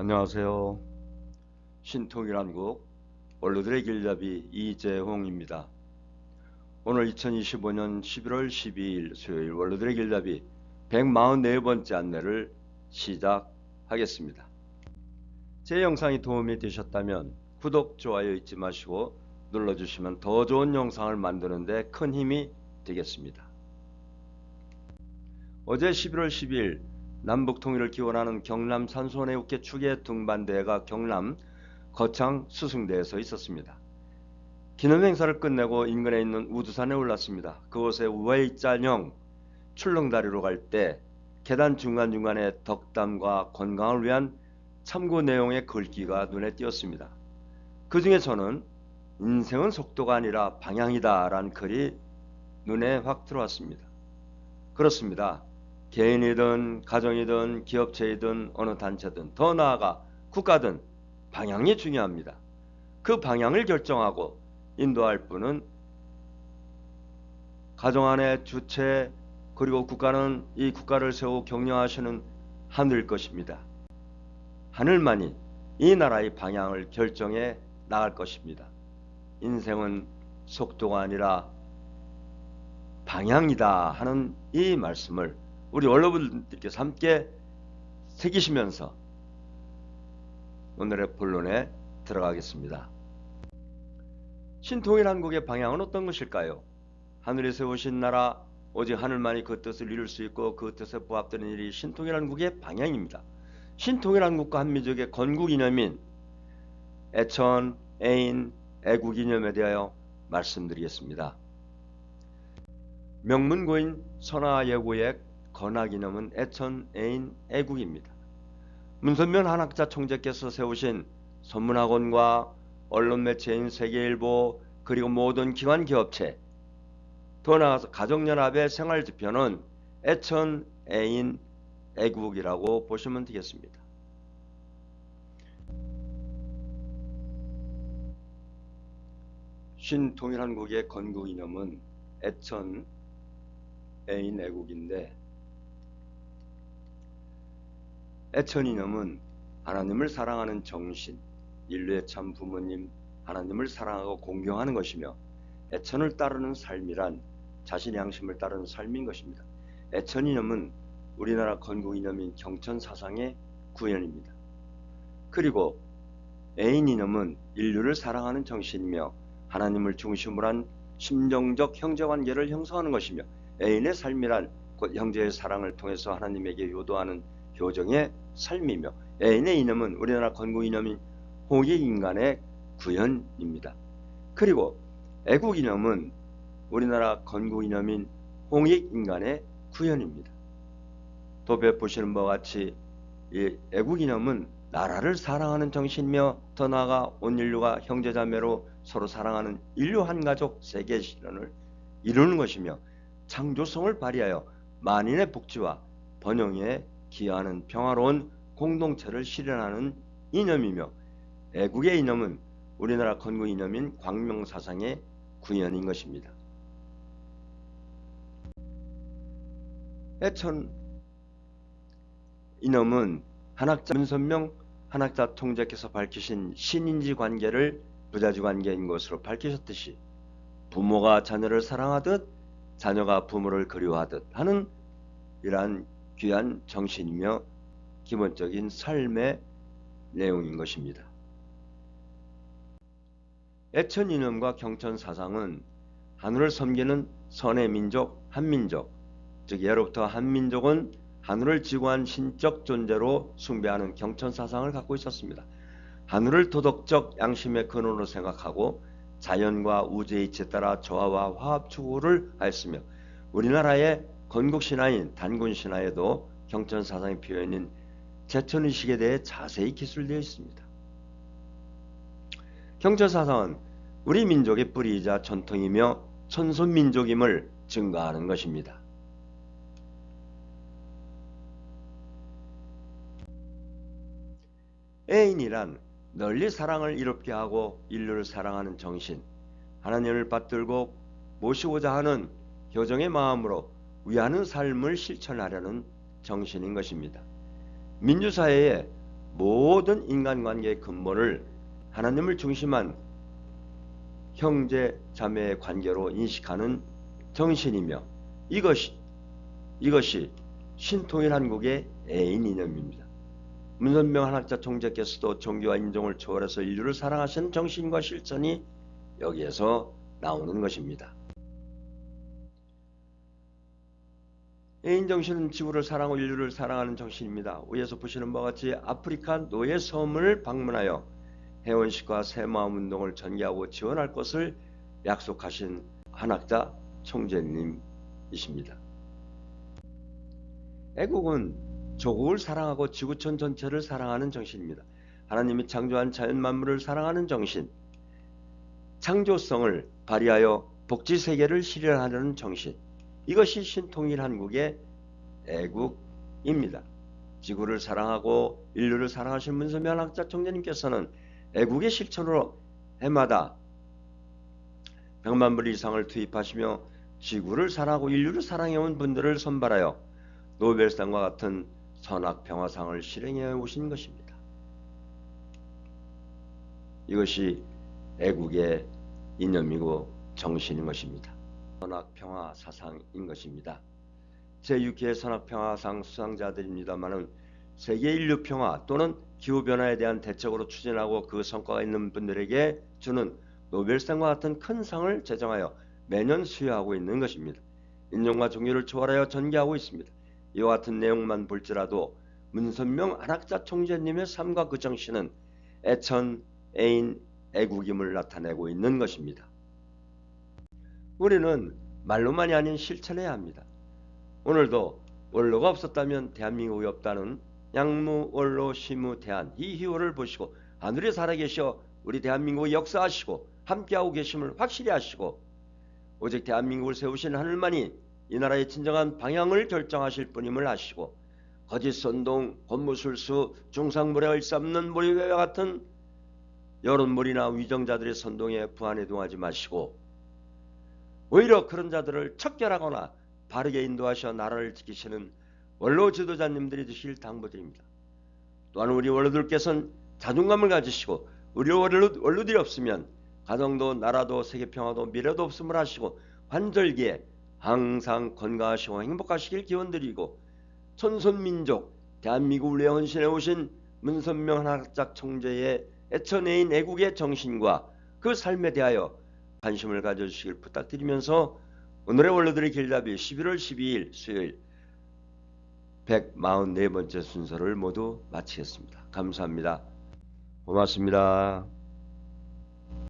안녕하세요. 신통일한국 원로들의 길잡이 이재홍입니다. 오늘 2025년 11월 12일 수요일 원로들의 길잡이 144번째 안내를 시작하겠습니다. 제 영상이 도움이 되셨다면 구독, 좋아요 잊지 마시고 눌러주시면 더 좋은 영상을 만드는데 큰 힘이 되겠습니다. 어제 11월 10일 남북 통일을 기원하는 경남 산소내육회 축의 등반대회가 경남 거창 수승대에서 있었습니다. 기념 행사를 끝내고 인근에 있는 우두산에 올랐습니다. 그곳에 우회짠형 출렁다리로 갈 때 계단 중간중간에 덕담과 건강을 위한 참고 내용의 글귀가 눈에 띄었습니다. 그 중에 저는 인생은 속도가 아니라 방향이다 라는 글이 눈에 확 들어왔습니다. 그렇습니다. 개인이든 가정이든 기업체이든 어느 단체든 더 나아가 국가든 방향이 중요합니다. 그 방향을 결정하고 인도할 분은 가정 안의 주체 그리고 국가는 이 국가를 세우고 격려하시는 하늘 것입니다. 하늘만이 이 나라의 방향을 결정해 나갈 것입니다. 인생은 속도가 아니라 방향이다 하는 이 말씀을 우리 원로분들께서 함께 새기시면서 오늘의 본론에 들어가겠습니다. 신통일 한국의 방향은 어떤 것일까요? 하늘에 세우신 나라 오직 하늘만이 그 뜻을 이룰 수 있고 그 뜻에 부합되는 일이 신통일 한국의 방향입니다. 신통일 한국과 한민족의 건국 이념인 애천, 애인, 애국 이념에 대하여 말씀드리겠습니다. 명문고인 선화예고의 건학 이념은 애천, 애인, 애국입니다. 문선면 한학자 총재께서 세우신 선문학원과 언론 매체인 세계일보 그리고 모든 기관 기업체 더 나아가서 가정연합의 생활지표는 애천, 애인, 애국이라고 보시면 되겠습니다. 신 통일한국의 건국 이념은 애천, 애인, 애국인데 애천 이념은 하나님을 사랑하는 정신, 인류의 참 부모님 하나님을 사랑하고 공경하는 것이며 애천을 따르는 삶이란 자신의 양심을 따르는 삶인 것입니다. 애천 이념은 우리나라 건국 이념인 경천 사상의 구현입니다. 그리고 애인 이념은 인류를 사랑하는 정신이며 하나님을 중심으로 한 심정적 형제 관계를 형성하는 것이며 애인의 삶이란 곧 형제의 사랑을 통해서 하나님에게 요도하는 교정의 삶이며 애인의 이념은 우리나라 건국 이념인 홍익 인간의 구현입니다. 그리고 애국 이념은 우리나라 건국 이념인 홍익 인간의 구현입니다. 도배 보시는 바와 같이 이 애국 이념은 나라를 사랑하는 정신이며 더 나아가 온 인류가 형제자매로 서로 사랑하는 인류 한 가족 세계 실현을 이루는 것이며 창조성을 발휘하여 만인의 복지와 번영에 기여하는 평화로운 공동체를 실현하는 이념이며 애국의 이념은 우리나라 건국 이념인 광명사상의 구현인 것입니다. 애천 이념은 한학자 문선명 한학자 통제께서 밝히신 신인지 관계를 부자주 관계인 것으로 밝히셨듯이 부모가 자녀를 사랑하듯 자녀가 부모를 그리워하듯 하는 이러한 귀한 정신이며 기본적인 삶의 내용인 것입니다. 애천 이념과 경천 사상은 하늘을 섬기는 선의 민족 한민족 즉 예로부터 한민족은 하늘을 지구한 신적 존재로 숭배하는 경천 사상을 갖고 있었습니다. 하늘을 도덕적 양심의 근원으로 생각하고 자연과 우주의 이치에 따라 조화와 화합 추구를 하였으며 우리나라의 건국 신화인 단군 신화에도 경천 사상의 표현인 제천 의식에 대해 자세히 기술되어 있습니다. 경천 사상은 우리 민족의 뿌리이자 전통이며 천손 민족임을 증가하는 것입니다. 애인이란 널리 사랑을 이롭게 하고 인류를 사랑하는 정신, 하나님을 받들고 모시고자 하는 교정의 마음으로 위하는 삶을 실천하려는 정신인 것입니다. 민주사회에 모든 인간관계의 근본을 하나님을 중심한 형제 자매의 관계로 인식하는 정신이며 이것이 이것이 신통일 한국의 애인 이념입니다. 문선명 한학자 총재께서도 종교와 인종을 초월해서 인류를 사랑하시는 정신과 실천이 여기에서 나오는 것입니다. 애인 정신은 지구를 사랑하고 인류를 사랑하는 정신입니다. 위에서 보시는 바와 같이 아프리카 노예 섬을 방문하여 회원식과 새마음 운동을 전개하고 지원할 것을 약속하신 한학자 총재님이십니다. 애국은 조국을 사랑하고 지구촌 전체를 사랑하는 정신입니다. 하나님이 창조한 자연 만물을 사랑하는 정신, 창조성을 발휘하여 복지 세계를 실현하려는 정신, 이것이 신통일 한국의 애국입니다. 지구를 사랑하고 인류를 사랑하신 문서면 학자 총재님께서는 애국의 실천으로 해마다 100만 불 이상을 투입하시며 지구를 사랑하고 인류를 사랑해온 분들을 선발하여 노벨상과 같은 선악평화상을 실행해 오신 것입니다. 이것이 애국의 이념이고 정신인 것입니다. 선악평화 사상인 것입니다. 제6회 선악평화상 수상자들입니다만은 세계 인류 평화 또는 기후 변화에 대한 대책으로 추진하고 그 성과가 있는 분들에게 주는 노벨상과 같은 큰 상을 제정하여 매년 수여하고 있는 것입니다. 인종과 종교를 초월하여 전개하고 있습니다. 이와 같은 내용만 볼지라도 문선명 한학자 총재님의 삶과 그 정신은 애천, 애인, 애국임을 나타내고 있는 것입니다. 우리는 말로만이 아닌 실천해야 합니다. 오늘도 원로가 없었다면 대한민국이 없다는 양무, 원로, 시무, 대한 이 희호를 보시고 하늘에 살아계셔 우리 대한민국의 역사하시고 함께하고 계심을 확실히 하시고 오직 대한민국을 세우신 하늘만이 이 나라의 진정한 방향을 결정하실 분임을 아시고 거짓 선동, 권무술수, 중상물에 일삼는 무리와 같은 여론몰이나 위정자들의 선동에 부안해 동하지 마시고 오히려 그런 자들을 척결하거나 바르게 인도하셔 나라를 지키시는 원로 지도자님들이 되실 당부드립니다. 또한 우리 원로들께서는 자존감을 가지시고 우리 원로, 원로들이 없으면 가정도 나라도 세계 평화도 미래도 없음을 하시고 환절기에 항상 건강하시고 행복하시길 기원드리고 천손민족 대한민국을 위해 헌신해 오신 문선명 학작 총재의 애천애인 애국의 정신과 그 삶에 대하여 관심을 가져주시길 부탁드리면서 오늘의 원로들의 길답이 11월 12일 수요일 144번째 순서를 모두 마치겠습니다. 감사합니다. 고맙습니다.